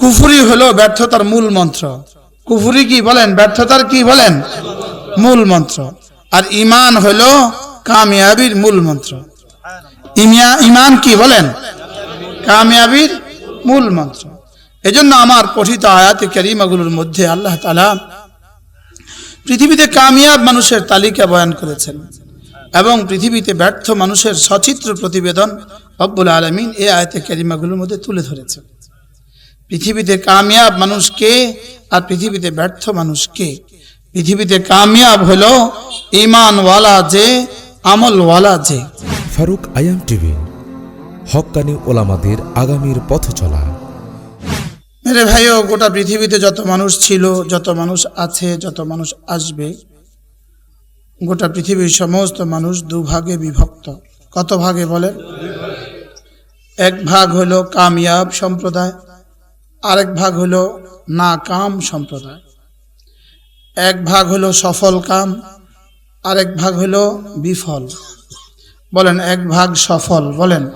কুফুরি হলো ব্যর্থতার মূল মন্ত্র। কুফুরি কি বলেন? ব্যর্থতার কি বলেন? মূল মন্ত্র। আর ইমান হলো কামিয়াবির মূল মন্ত্র। ইমান কি বলেন? কামিয়াবির মূল মন্ত্র। এজন্য আমার পঠিত আয়াতে ক্যারিমাগুলোর মধ্যে আল্লাহ তালা পৃথিবীতে কামিয়াব মানুষের তালিকা বয়ান করেছেন এবং পৃথিবীতে ব্যর্থ মানুষের সচিত্র প্রতিবেদন রব্বুল আলমিন এই আয়তে ক্যারিমাগুলোর মধ্যে তুলে ধরেছেন। পৃথিবীতে কামিয়াব মানুষ কে আর পৃথিবীতে ব্যর্থ মানুষ কে? পৃথিবীতে কামিয়াব হলো ইমানওয়ালা যে আমলওয়ালা যে। ফারুক আয়াম টিভি হক্কানি ওলামাদের আগামীর পথ চলা। মেরে ভাইও গোটা পৃথিবীতে যত মানুষ ছিল যত মানুষ আছে যত মানুষ আসবে গোটা পৃথিবীর সমস্ত মানুষ দুভাগে বিভক্ত। কত ভাগে বলেন? এক ভাগ হলো কামিয়াব সম্প্রদায় আরেক ভাগ হলো না কাম সম্প্রদায়। এক ভাগ হলো সফল কাম, আরেক ভাগ হলো বিফল। বলেন, এক ভাগ সফল, বলেন।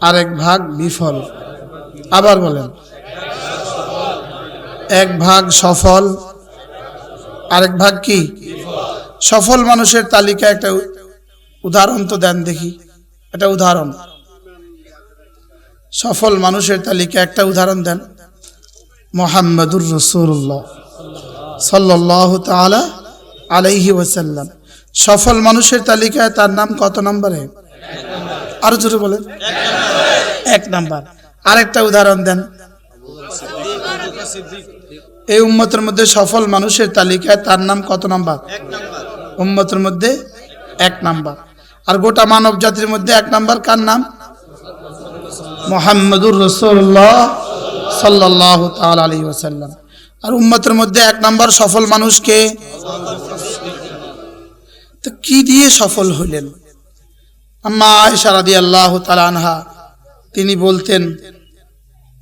আরেক ভাগ বিফল, আবার বলেন। এক ভাগ সফল, আরেক ভাগ কি? সফল মানুষের তালিকা একটা উদাহরণ তো দেন দেখি। একটা উদাহরণ। সফল মানুষের তালিকা একটা উদাহরণ দেন। মোহাম্মদুর রসুল্লাহ সাল্লাহ তালা আলাইহি ওয়াসাল্লাম। সফল মানুষের তালিকায় তার নাম কত নম্বরে? আরও জোরে বলেন। এক নাম্বার। আরেকটা উদাহরণ দেন। এই উম্মতের মধ্যে সফল মানুষের তালিকায় তার নাম কত নাম্বার? উম্মতের মধ্যে এক নাম্বার। আর গোটা মানব জাতির মধ্যে এক নাম্বার কার নাম? মোহাম্মদুর রসুল্লাহ সাল্লাহ তাল আলী ওসাল্লাম আর উম্মতের মধ্যে এক নম্বর সফল মানুষকে তো কি দিয়ে সফল হইলেন আম্মা আয়সা রাদি আল্লাহ তালানহা তিনি বলতেন,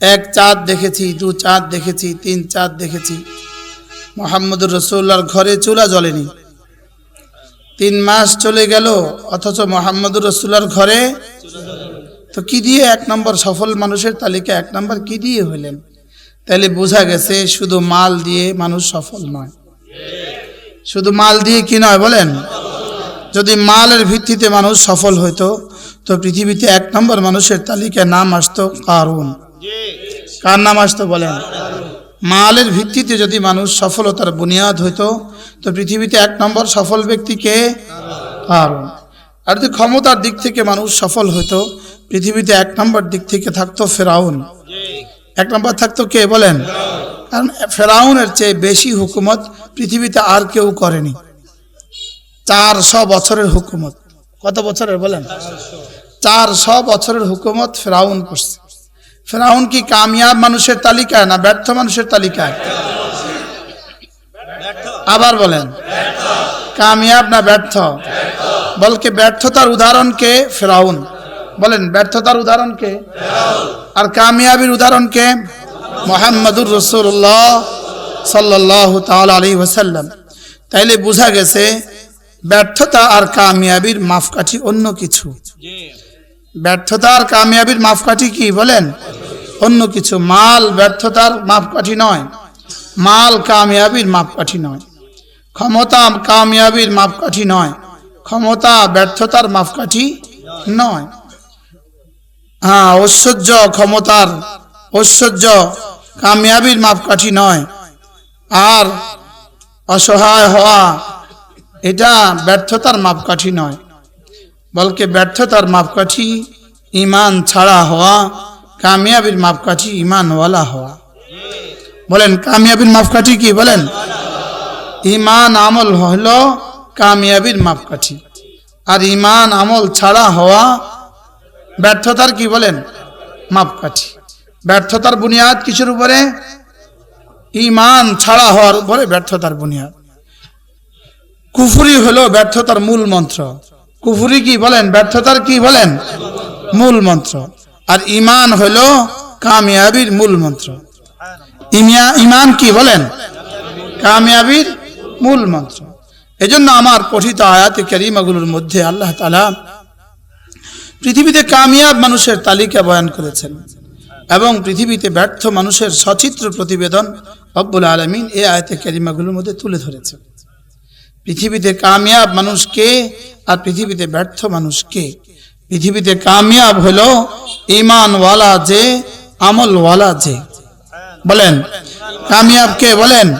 এক চাঁদ দেখেছি, দু চাঁদ দেখেছি, তিন চাঁদ দেখেছি। মোহাম্মদুর রসুল্লার ঘরে চুলা জ্বলেনি। তিন মাস চলে গেল, অথচ মোহাম্মদুর রসুল্লার ঘরে তো কি দিয়ে এক নম্বর সফল মানুষের তালিকা, এক নম্বর কি দিয়ে হইলেন তাহলে বোঝা গেছে শুধু মাল দিয়ে মানুষ সফল নয়। শুধু মাল দিয়ে কি নয় বলেন? যদি মালের ভিত্তিতে মানুষ সফল হইতো, তো পৃথিবীতে এক নম্বর মানুষের তালিকায় নাম আসতো কারুন। কার নাম আসতো বলেন? মালের ভিত্তিতে যদি মানুষ সফলতার বুনিয়াদ হইতো, তো পৃথিবীতে এক নম্বর সফল ব্যক্তিকে কারণ আর যদি ক্ষমতার দিক থেকে মানুষ সফল হইতো পৃথিবীতে এক নম্বর দিক থেকে থাকতো ফেরাউন। এক নম্বর থাকতো কে বলেন? কারণ ফেরাউনের চেয়ে বেশি হুকুমত পৃথিবীতে আর কেউ করেনি। চারশো বছরের হুকুমত। কত বছরের বলেন? চারশো বছরের হুকুমত ফেরাউন করছে। ফেরাউন কি কামিয়াব মানুষের তালিকায় না ব্যর্থ মানুষের তালিকায়? আবার বলেন, কামিয়াব না ব্যর্থ? বলকে ব্যর্থতার উদাহরণ কে? ফেরাউন। বলেন, ব্যর্থতার উদাহরণ কে? আর কামিয়াবির উদাহরণ কে? মোহাম্মদুর রসুল্লাহ সাল্লাহ তাল আলী ওসাল্লাম তাইলে বোঝা গেছে, ব্যর্থতা আর কামিয়াবির মাপকাঠি অন্য কিছু। ব্যর্থতা আর কামিয়াবির মাপকাঠি কি? বলেন, অন্য কিছু। মাল ব্যর্থতার মাপকাঠি নয়, মাল কামিয়াবির মাপকাঠি নয়। ক্ষমতা কামিয়াবির মাপকাঠি নয়, ক্ষমতা ব্যর্থতার মাপকাঠি নয়। হ্যাঁ ঐশ্বর্য ক্ষমতার ঐশ্বর্য কামিয়াবির মাপকাঠি নয়। আর অসহায় হওয়া, এটা ব্যর্থতার মাপকাঠি নয়। বলকে ব্যর্থতার মাপকাঠি ইমান ছাড়া হওয়া, কামিয়াবির মাপকাঠি ইমানওয়ালা হওয়া। বলেন, কামিয়াবির মাপকাঠি কি বলেন? ইমান আমল হলো কামিয়াবির মাপকাঠি। আর ইমান আমল ছাড়া হওয়া ব্যর্থতার কি বলেন? মাপকাঠি ব্যর্থতার বুনিয়াদ কিছুর উপরে? ইমান ছাড়া হওয়ার উপরে ব্যর্থতার বুনিয়াদ। কুফুরি হলো ব্যর্থতার মূল মন্ত্র। কুফুরি কি বলেন? ব্যর্থতার কি বলেন? মূল মন্ত্র। আর ইমান হলো কামিয়াবির মূল মন্ত্র। ইমান কি বলেন? কামিয়াবির মূল মন্ত্র। এজন্য আমার পঠিত আয়াতে করিমাগুলোর মধ্যে আল্লাহ তালা পৃথিবীতে কামিয়াব মানুষের তালিকা বয়ান করেছেন এবং পৃথিবীতে ব্যর্থ মানুষের সচিত্র প্রতিবেদন রব্বুল আলমিন এ আয়তে ক্যারিমাগুলোর মধ্যে তুলে ধরেছে। পৃথিবীতে কামিয়াব মানুষ কে আর পৃথিবীতে ব্যর্থ মানুষ কে? পৃথিবীতে কামিয়াব হলো ইমানওয়ালা যে, আমলওয়ালা যে। বলেন, কামিয়াব কে বলেন?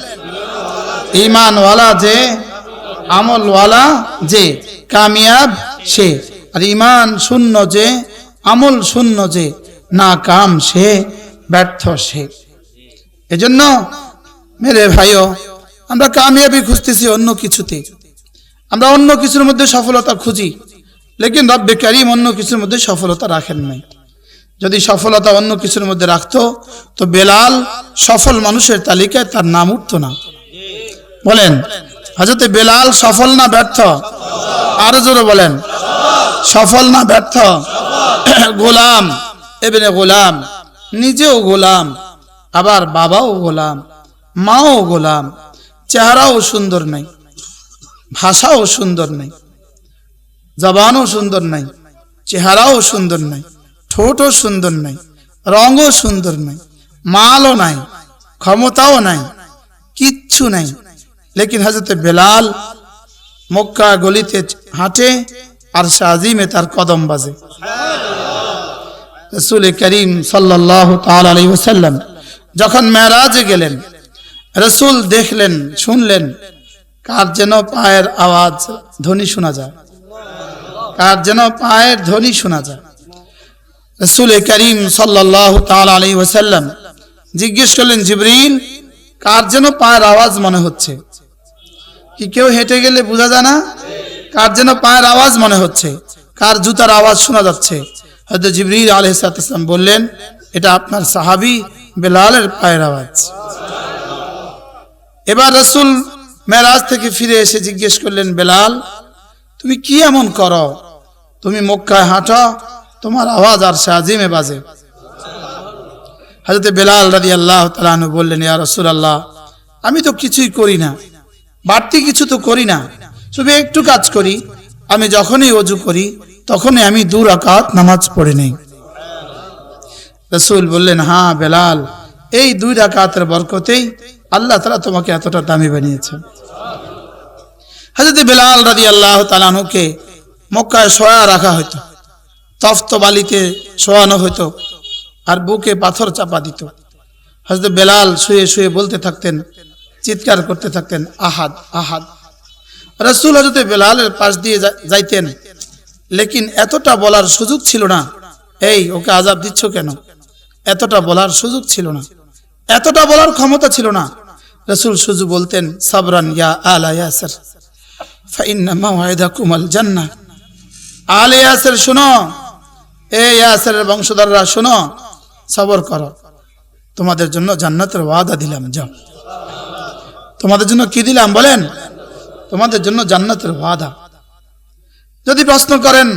ইমানওয়ালা যে, আমলওয়ালা যে, কামিয়াব সে। আর ইমান শূন্য যে, আমল শূন্য যে না কাম সে, ব্যর্থ সে। এজন্য, মেরে ভাইও, আমরা কামিয়াবি খুঁজতেছি অন্য কিছুতে। আমরা অন্য কিছুর মধ্যে সফলতা খুঁজি, লেকিন রব্বে কারিম অন্য কিছুর মধ্যে সফলতা রাখেন নাই। যদি সফলতা অন্য কিছুর মধ্যে রাখতো, তো বেলাল সফল মানুষের তালিকায় তার নাম উঠতো না। বলেন হাজরতে বেলাল সফল না ব্যর্থ? আরও জোরে বলেন। সফল না ব্যর্থ? গোলাম এবেনে গোলাম, নিজেও গোলাম, আবার বাবাও গোলাম, মাও গোলাম, চেহারাও সুন্দর নাই, ভাষাও সুন্দর নাই, জবানও সুন্দর নাই, চেহারাও সুন্দর নাই, ঠোঁটও সুন্দর নাই, রঙও সুন্দর নাই, মালও নাই, ক্ষমতাও নাই, কিচ্ছু নাই। লেকিন হজরত বেলাল মক্কা গলিতে হাঁটে আর শাহিমে তার কদম বাজে। রসুল করিম সাল্লাহ তালি যখন মেরাজে গেলেন, রসুল দেখলেন, শুনলেন, কার যেন পায়ের আওয়াজ ধ্বনি শোনা যায়। কার যেন পায়ের ধ্বনি শোনা যায়। রসুল করিম তাল আলী ওসাল্লাম জিজ্ঞেস করলেন, জিবরিল, কার যেন পায়ের আওয়াজ মনে হচ্ছে? কি কেউ হেঁটে গেলে বোঝা যায় না? কার যেন পায়ের আওয়াজ মনে হচ্ছে? কার জুতার আওয়াজ শোনা যাচ্ছে? হয়তো জিবরিল আলহাম বললেন, এটা আপনার সাহাবি বেলালের পায়ের আওয়াজ। এবার রসুল মেরাজ থেকে ফিরে এসে জিজ্ঞেস করলেন, বেলাল, তুমি কি এমন করো? তুমি মক্কায় হাঁটো, তোমার আওয়াজ আর শাহিমে বাজে। হাজরতে বেলাল রাদি আল্লাহ বললেন, ইয়া রসুল আল্লাহ আমি তো কিছুই করি না। বাড়তি কিছু তো করি না। শুধু একটু কাজ করি। আমি যখনই অজু করি, তখনই আমি দু রাকাত নামাজ পড়ে নেই। রসুল বললেন হ্যাঁ বেলাল, এই দুই রাকাতের বরকতেই আল্লাহ তালা তোমাকে এতটা দামি বানিয়েছে হাজরত বেলাল রাদি আল্লাহ তালানুকে মক্কায় শোয়া রাখা হতো তফত বালিতে শোয়ানো হতো আর বুকে পাথর চাপা দিত। হজরত বেলাল শুয়ে শুয়ে বলতে থাকতেন, চিৎকার করতে থাকতেন, আহাদ আহাদ। রসুল হজরত বেলালের পাশ দিয়ে যাইতেন। লেকিন এতটা বলার সুযোগ ছিল না। এই, ওকে আজাব দিচ্ছ কেন? এতটা বলার সুযোগ ছিল না। এতটা বলার ক্ষমতা ছিল না। রসুল শুধু বলতেন, সাবরান ইয়া আলা ইয়াসর ফাইন্না আল জান্নাহ আলে ইয়াসের, শুনো। এ ইয়াসের বংশধররা, শুনো। সবর করো। তোমাদের জন্য জান্নাতের ওয়াদা দিলাম, যাও। তোমাদের জন্য কি দিলাম, বলেন? তোমাদের জন্য জান্নাতের ওয়াদা। যদি প্রশ্ন করেন,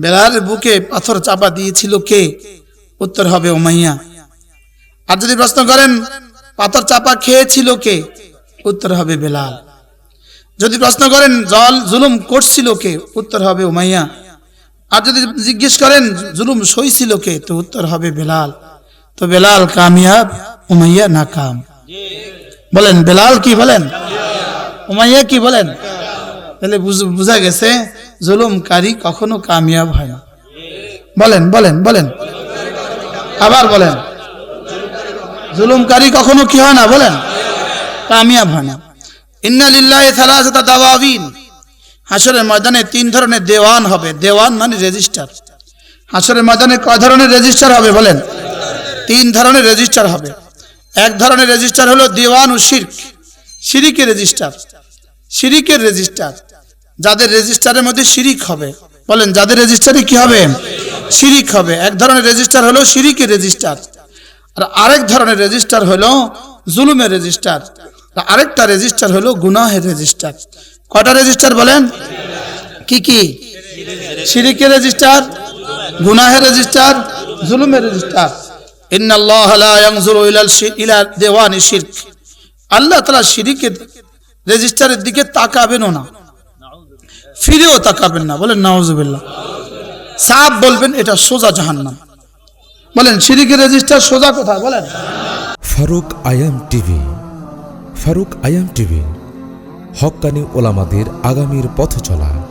বেলালের বুকে পাথর চাপা দিয়েছিল কে? উত্তর হবে ওমাইয়া আর যদি প্রশ্ন করেন, পাথর চাপা খেয়েছিল কে? উত্তর হবে বেলাল। যদি প্রশ্ন করেন, জল জুলুম করছিল কে? উত্তর হবে উমাইয়া। আর যদি জিজ্ঞেস করেন, জুলুম সইছিল কে? তো উত্তর হবে বেলাল। তো বেলাল কামিয়াব, উমাইয়া নাকাম। বলেন, বেলাল কি বলেন? উমাইয়া কি বলেন? তাহলে বুঝ- গেছে, জুলুমকারী কখনো কামিয়াব হয় না। বলেন বলেন বলেন। আবার বলেন। জুলুমকারী কখনো কি হয় না? বলেন। কামিয়াব হয় না। ইন্না লিল্লাহি থালাসাতা দাওয়াবিন। হাসরের ময়দানে তিন ধরনের দেওয়ান হবে। দেওয়ান মানে রেজিস্টার। হাসরের ময়দানে কয় ধরনের রেজিস্টার হবে বলেন? তিন ধরনের রেজিস্টার হবে। এক ধরনের রেজিস্টার হলো দেওয়ান ও শির্ক। শিরিকের রেজিস্টার। শিরিকের রেজিস্টার যাদের রেজিস্টারের মধ্যে শিরিক হবে। বলেন, যাদের রেজিস্টারে কি হবে? শিরিক হবে। এক ধরনের রেজিস্টার হলো শিরিকের রেজিস্টার আর আরেক ধরনের রেজিস্টার হলো জুলুমের রেজিস্টার আর আরেকটা রেজিস্টার হলো গুনাহের রেজিস্টার কটা রেজিস্টার বলেন? কি কি? শিরিকের রেজিস্টার গুনাহের রেজিস্টার জুলুমের রেজিস্টার আল্লাহ তাআলা শিরিকের রেজিস্টারের দিকে তাকাবেনও না। ফিরেও তাকাবেন না। বলেন, নাউজুবিল্লাহ। সাপ বলবেন, এটা সোজা জাহান্নাম। বলেন সিরিকের রেজিস্টার সোজা কোথায়? বলেন। ফারুক আয়াম টিভি। ফারুক আয়াম টিভি হক্কানি ওলামাদের আগামীর পথ চলা